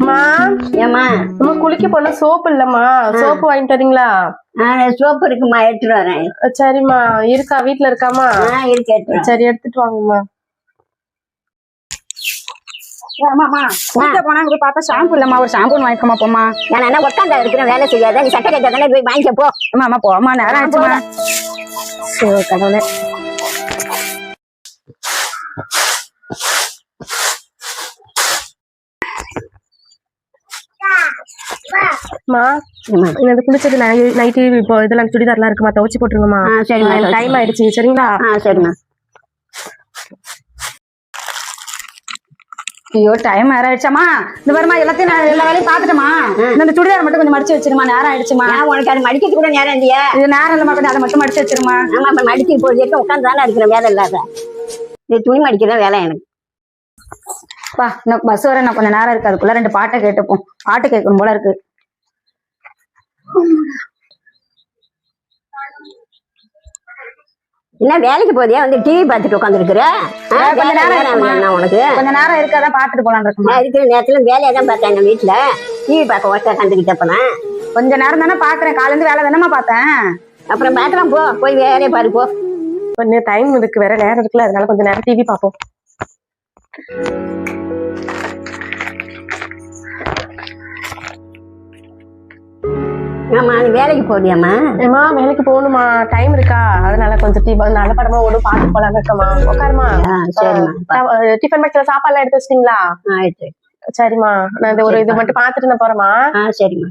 அம்மா ஏம்மா? அம்மா குளிக்க போன சோப்பு இல்லம்மா. சோப்பு வாங்கிட்டு வரீங்களா? சோப்பு இருக்குமா? எடுத்துட்டு வரேன். சரிம்மா. இருக்கா? வீட்ல இருக்காமா இருக்கு. சரி எடுத்துட்டு வாங்கம்மா. ஆமாமா வீட்டுல போனா போய் பார்த்தா ஷாம்பு இல்லம்மா. ஒரு ஷாம்பு வாங்கிக்கோமா போமா நான் என்ன உட்காந்து இருக்கிறேன் வேலை செய்யாத. நீ சட்டை கட்டாதானே போய் வாங்கிக்க போ. அம்மா அம்மா போமா நேரம் ஆச்சுமா கடவுளே. அம்மா எனக்கு குளிச்சது நைட்டு இப்போ இதெல்லாம் சுடிதார்லாம் இருக்குமா? துவச்சி போட்டுருங்கம்மா. சரிம்மா டைம் ஆயிடுச்சு சரிங்களா? சரிம்மா ஐயோ டைம் நேரம் ஆயிடுச்சாமா இந்த வருமா எல்லாத்தையும் நான் எல்லா வேலையும் பாத்துட்டேமா இந்த சுடிதார் மட்டும் கொஞ்சம் மடிச்சு வச்சிருமா நேரம் ஆயிடுச்சுமா. உனக்கு அது மடிக்கிறது கூட நேரம் இல்லையா? இது நேரம் இல்லமா கொஞ்சம் அதை மட்டும் மடிச்சு வச்சிருமா. ஆமா இப்ப மடிச்சு போய் உட்காந்து தானே இருக்கிறேன் வேலை இல்லாத இது துணி மடிக்கிறதான் வேலை எனக்கு. பா இன்னும் பஸ் வர நான் கொஞ்சம் நேரம் இருக்கு அதுக்குள்ள ரெண்டு பாட்டை கேட்டுப்போம். பாட்டு கேட்கணும் போல இருக்கு. என்ன வேலைக்கு போதியா வந்து டிவி பார்த்துட்டு உட்காந்துருக்குற கொஞ்ச நேரம்? உனக்கு. கொஞ்சம் நேரம் போலான்னு இருக்குமா நான் இருக்கிற நேரத்துல வேலையை தான் பார்த்தேன் எங்க வீட்டுல டிவி பார்க்க ஒருத்தர் கண்டுக்கிட்ட போனேன் கொஞ்ச நேரம் தானே பாக்குறேன் காலையில இருந்து வேலை தானேமா பார்த்தேன். அப்புறம் பார்க்கலாம் போ. போய் வேலையை பாரு போ. கொஞ்சம் டைம் இருக்கு வேற நேரம் இருக்குல்ல அதனால கொஞ்சம் நேரம் டிவி பார்ப்போம். ஆமா நீ வேலைக்கு போறியாம்மா ஏமா வேலைக்கு போகணுமா டைம் இருக்கா? அதனால கொஞ்சம் டிவி நல்ல படமா ஓடும் பார்த்து போலாம் இருக்கமா உட்காருமா சரிம்மா. டிஃபன் பாக்ஸ்ல சாப்பாடுலாம் எடுத்து வச்சிட்டீங்களா? ஆயிட்டு சரிம்மா. நான் இந்த ஒரு இது மட்டும் பார்த்துட்டு நான் போறேமா சரிம்மா.